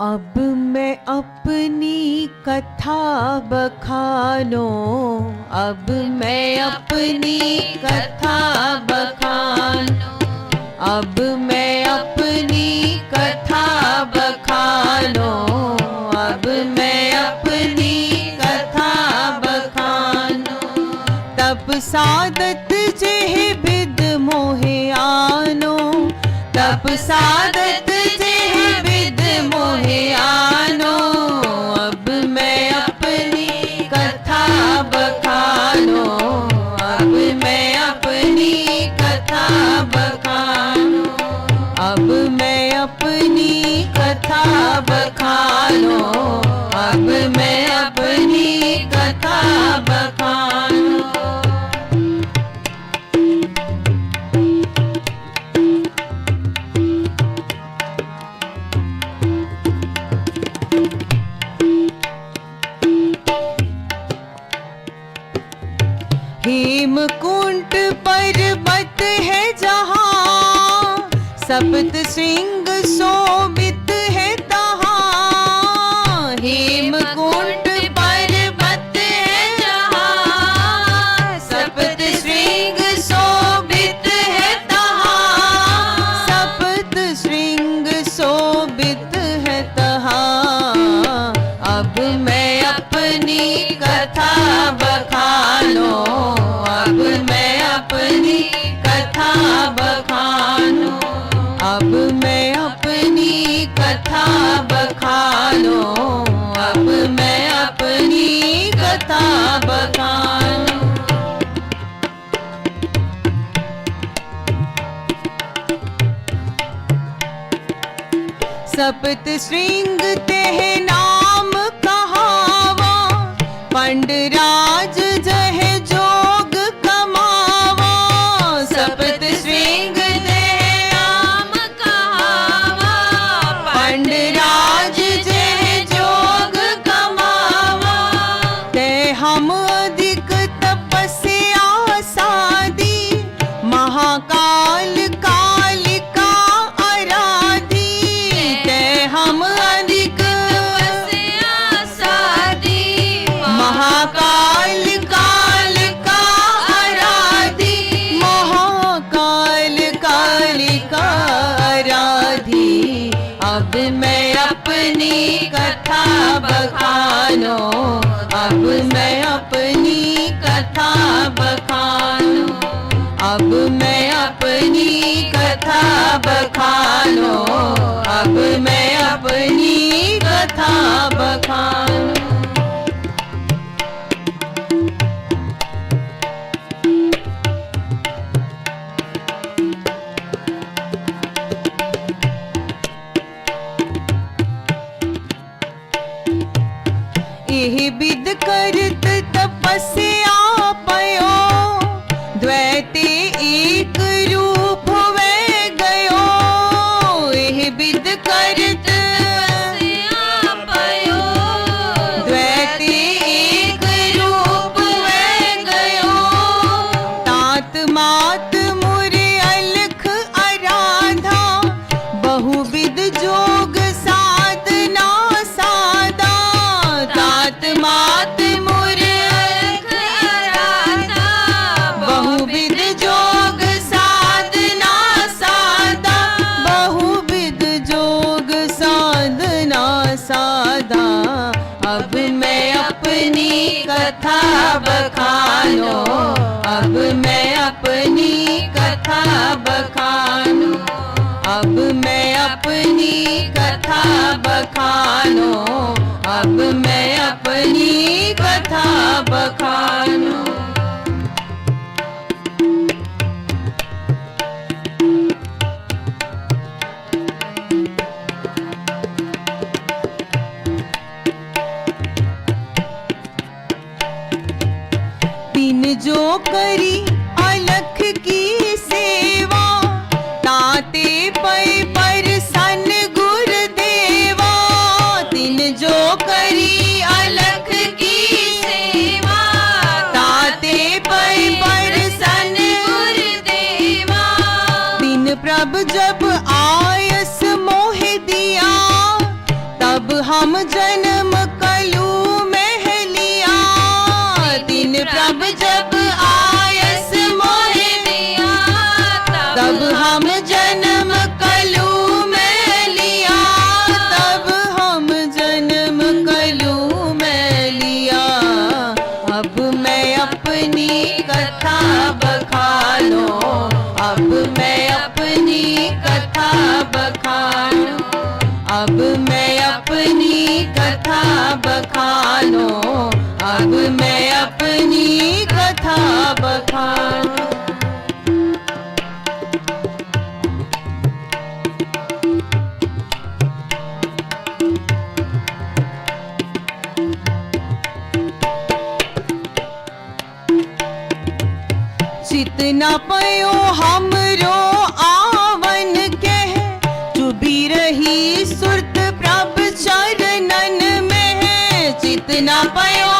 अब मैं अपनी कथा बखानो। अब मैं अपनी कथा बखानो। अब मैं अपनी कथा बखानो। अब मैं अपनी कथा बखानो। तप सादत जेह बिद मोहे आनो। तप सादत अब मैं अपनी कथा बखानो अब मैं अपनी कथा बखानो सप्त श्रृंग शोभित है तहाँ। हेमकुंट पर्वत है जहाँ। सप्त श्रृंग शोभित है तहाँ। सप्त श्रृंग शोभित है तहाँ। अब मैं अपनी कथा बखानो कथा बखानो अब मैं अपनी कथा बखानो। सप्त श्रृंग तेह नाम कहावा पंडराज बखानो। अब मैं अपनी कथा बखानो। अब मैं अपनी कथा बखानो। अब मैं अपनी कथा बखानो। மறுத்து தபசி मैं अपनी कथा बखानो। अब मैं अपनी कथा बखानो। अब मैं अपनी कथा बखानो। अब मैं अपनी कथा बखानो। जो करी अलख की सेवा, ताते पै पर सन गुरुदेवा दिन जो करी अलख की सेवा, ताते पै पर सन गुरुदेवा दिन प्रभ जब तब हम जन्म कलू में लिया, तब हम जन्म कलू में लिया। अब मैं अपनी कथा बखानो, अब मैं अपनी कथा बखानो, अब मैं अपनी कथा बखानो, अब मैं अपनी कथा बखानो। जितना पयो हमरो आवन के चुबी रही सुरत प्रभ चरणन में जितना पयो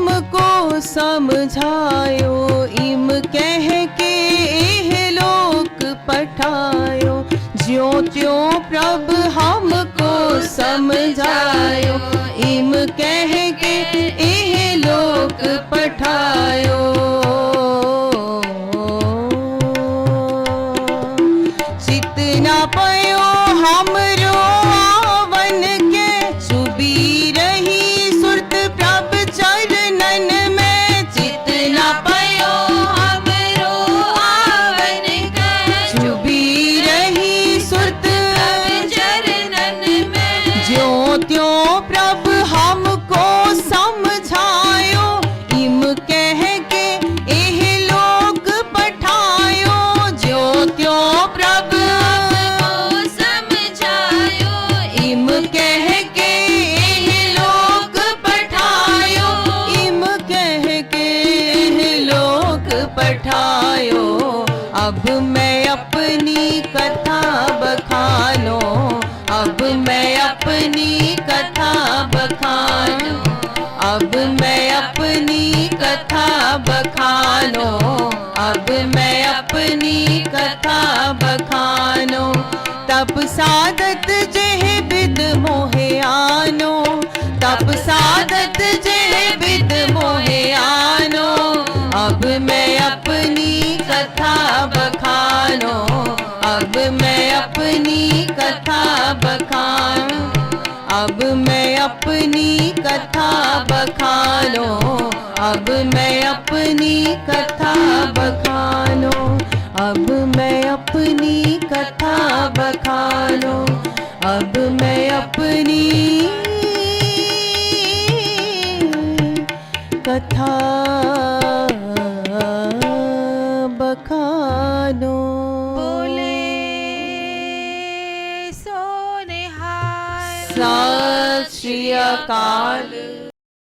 हमको समझायो, इम कह के एह लोक पठायो। ज्यो त्यो प्रभ हमको समझायो, इम कह के एह लोक पठायो। अपनी कथा बखानो। अब मैं अपनी कथा बखानो। अब मैं अपनी कथा बखानो। तप साधत जेह बिद मोहे आनो। तप साधत जेह बिद मोहे आनो। अब मैं अपनी कथा बखानो। अब मैं अपनी कथा बखानो। अब मैं अपनी कथा बखानो अब मैं अपनी कथा बखानो अब मैं अपनी कथा बखानो अब मैं अपनी कथा கால்